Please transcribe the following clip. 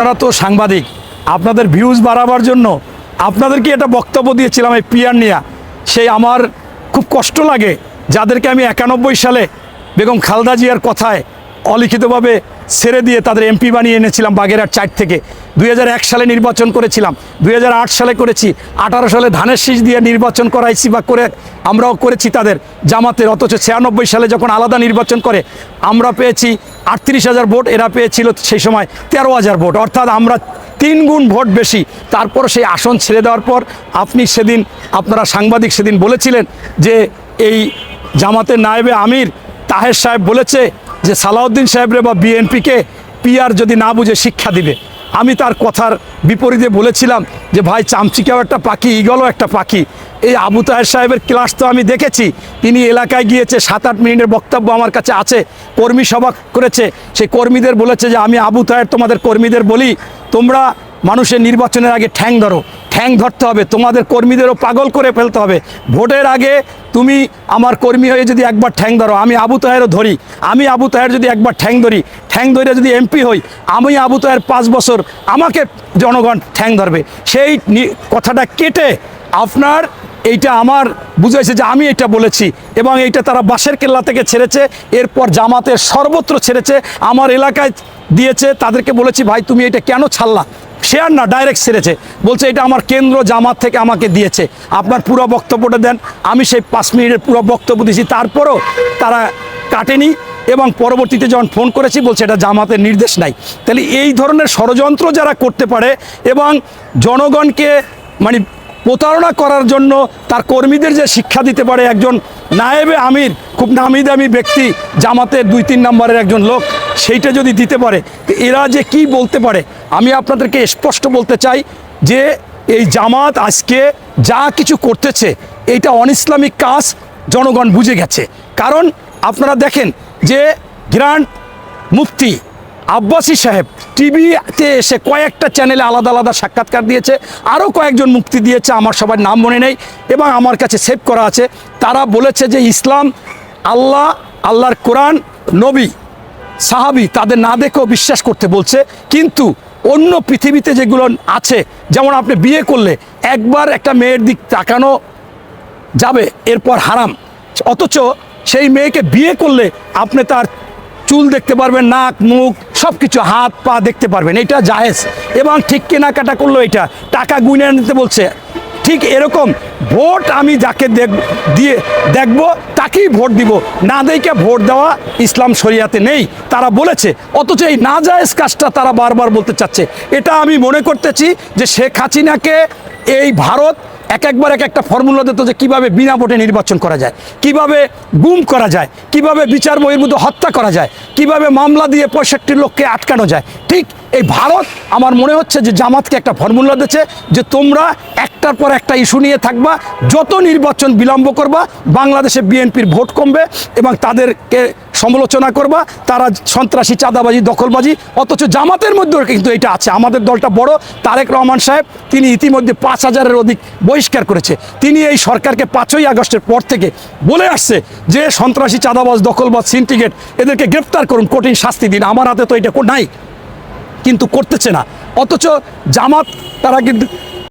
আপনারা তো সাংবাদিক, আপনাদের ভিউজ বাড়াবার জন্য আপনাদেরকে এটা বক্তব্য দিয়েছিলাম এই পিয়ার নিয়া। সেই আমার খুব কষ্ট লাগে। যাদেরকে আমি একানব্বই সালে বেগম খালদা জিয়ার কথায় অলিখিতভাবে ছেড়ে দিয়ে তাদের এমপি বানিয়ে এনেছিলাম বাগেরহাট চার থেকে। দুই হাজার এক সালে নির্বাচন করেছিলাম, দুই হাজার আট সালে করেছি, আঠারো সালে ধানের শীষ দিয়ে নির্বাচন করাইছি বা করে আমরাও করেছি তাদের জামাতের, অথচ ছিয়ানব্বই সালে যখন আলাদা নির্বাচন করে, আমরা পেয়েছি আটত্রিশ হাজার ভোট, এরা পেয়েছিল সেই সময় তেরো হাজার ভোট। অর্থাৎ আমরা তিন গুণ ভোট বেশি। তারপর সেই আসন ছেড়ে দেওয়ার পর আপনি সেদিন, আপনারা সাংবাদিক সেদিন বলেছিলেন যে এই জামাতের নায়েবে আমির তাহের সাহেব বলেছে যে সালাউদ্দিন সাহেবরে বা বিএনপিকে পিআর যদি না বুঝে শিক্ষা দিবে। আমি তার কথার বিপরীতে বলেছিলাম যে, ভাই, চামচিকাও একটা পাখি ইগলও একটা পাখি। এই আবু তাহের সাহেবের ক্লাস তো আমি দেখেছি। তিনি এলাকায় গিয়েছে সাত আট মিনিটের বক্তব্য আমার কাছে আছে, কর্মী সভা করেছে। সেই কর্মীদের বলেছে যে, আমি আবু তাহের তোমাদের কর্মীদের বলি, তোমরা মানুষের নির্বাচনের আগে ঠ্যাং ধরো। ঠ্যাং ধরতে হবে, তোমাদের কর্মীদেরও পাগল করে ফেলতে হবে। ভোটের আগে তুমি আমার কর্মী হয়ে যদি একবার ঠ্যাং ধরো, আমি আবু তাহেরও ধরি, আমি আবু তাহের যদি একবার ঠ্যাং ধরি, ঠ্যাং ধরে যদি এমপি হই, আমি আবু তাহের পাঁচ বছর আমাকে জনগণ ঠ্যাং ধরবে। সেই কথাটা কেটে আপনার এইটা আমার বুঝাইছে যে আমি এটা বলেছি এবং এইটা তারা বাঁশের কেল্লা থেকে ছেড়েছে, এরপর জামাতের সর্বত্র ছেড়েছে, আমার এলাকায় দিয়েছে, তাদেরকে বলেছি, ভাই, তুমি এটা কেন ছাড়লা? শেয়ার না ডাইরেক্ট ছেড়েছে। বলছে, এটা আমার কেন্দ্র জামাত থেকে আমাকে দিয়েছে। আপনার পুরো বক্তব্যটা দেন। আমি সেই পাঁচ মিনিটের পুরো বক্তব্য দিয়েছি। তারপরও তারা কাটেনি এবং পরবর্তীতে যখন ফোন করেছি, বলছে, এটা জামাতের নির্দেশ নাই। তাহলে এই ধরনের ষড়যন্ত্র যারা করতে পারে এবং জনগণকে মানে প্রতারণা করার জন্য তার কর্মীদের যে শিক্ষা দিতে পারে একজন নায়েবে আমির, খুব নামি দামি ব্যক্তি, জামাতের দুই তিন নম্বরের একজন লোক, সেইটা যদি দিতে পারে এরা যে কি বলতে পারে? আমি আপনাদেরকে স্পষ্ট বলতে চাই যে এই জামাত আজকে যা কিছু করতেছে, এইটা অনইসলামিক কাজ, জনগণ বুঝে গেছে। কারণ আপনারা দেখেন যে গ্র্যান্ড মুফতি আব্বাসী সাহেব টিভিতে এসে কয়েকটা চ্যানেলে আলাদা আলাদা সাক্ষাৎকার দিয়েছে আরও কয়েকজন মুক্তি দিয়েছে, আমার সবার নাম মনে নেই, এবং আমার কাছে সেভ করা আছে। তারা বলেছে যে ইসলাম আল্লাহ, আল্লাহর কোরআন, নবী, সাহাবি, তাদের না দেখেও বিশ্বাস করতে বলছে, কিন্তু অন্য পৃথিবীতে যেগুলো আছে, যেমন আপনি বিয়ে করলে একবার একটা মেয়ের দিক তাকানো যাবে, এরপর হারাম। অথচ সেই মেয়েকে বিয়ে করলে আপনি তার চুল দেখতে পারবেন, নাক, মুখ সব কিছু হাত পা দেখতে পারবেন, এটা জায়েজ। এবং ঠিক কেনাকাটা করল এটা, টাকা গুনে নিতে বলছে। ঠিক এরকম ভোট আমি যাকে দেখ দিয়ে দেখব, তাকেই ভোট দিব। না দেখে ভোট দেওয়া ইসলাম শরিয়াতে নেই। তারা বলেছে, অথচ এই না জায়েজ কাজটা তারা বারবার বলতে চাচ্ছে। এটা আমি মনে করতেছি যে শেখ হাসিনাকে এই ভারত এক একবার এক একটা ফর্মুলা দিত যে কীভাবে বিনা ভোটে নির্বাচন করা যায়, কীভাবে গুম করা যায়, কীভাবে বিচার বহির্ভূত হত্যা করা যায়, কীভাবে মামলা দিয়ে পঁয়ষট্টি লোককে আটকানো যায়, ঠিক এই ভারত, আমার মনে হচ্ছে যে জামাতকে একটা ফর্মুলা দিচ্ছে যে তোমরা একটার পর একটা ইস্যু নিয়ে থাকবা, যত নির্বাচন বিলম্ব করবা, বাংলাদেশে বিএনপির ভোট কমবে এবং তাদেরকে সমালোচনা করবা, তারা সন্ত্রাসী, চাঁদাবাজি, দখলবাজি, অথচ জামাতের মধ্যেও কিন্তু এটা আছে। আমাদের দলটা বড়, তারেক রহমান সাহেব, তিনি ইতিমধ্যে পাঁচ হাজারের অধিক বহিষ্কার করেছে। তিনি এই সরকারকে পাঁচই আগস্টের পর থেকে বলে আসছে যে সন্ত্রাসী, চাঁদাবাজ, দখলবাজ সিন্ডিকেট এদেরকে গ্রেপ্তার করুন, কঠিন শাস্তি দিন। আমার হাতে তো এটা নাই। কিন্তু করতেছে না। অথচ জামাত তারা কিন্তু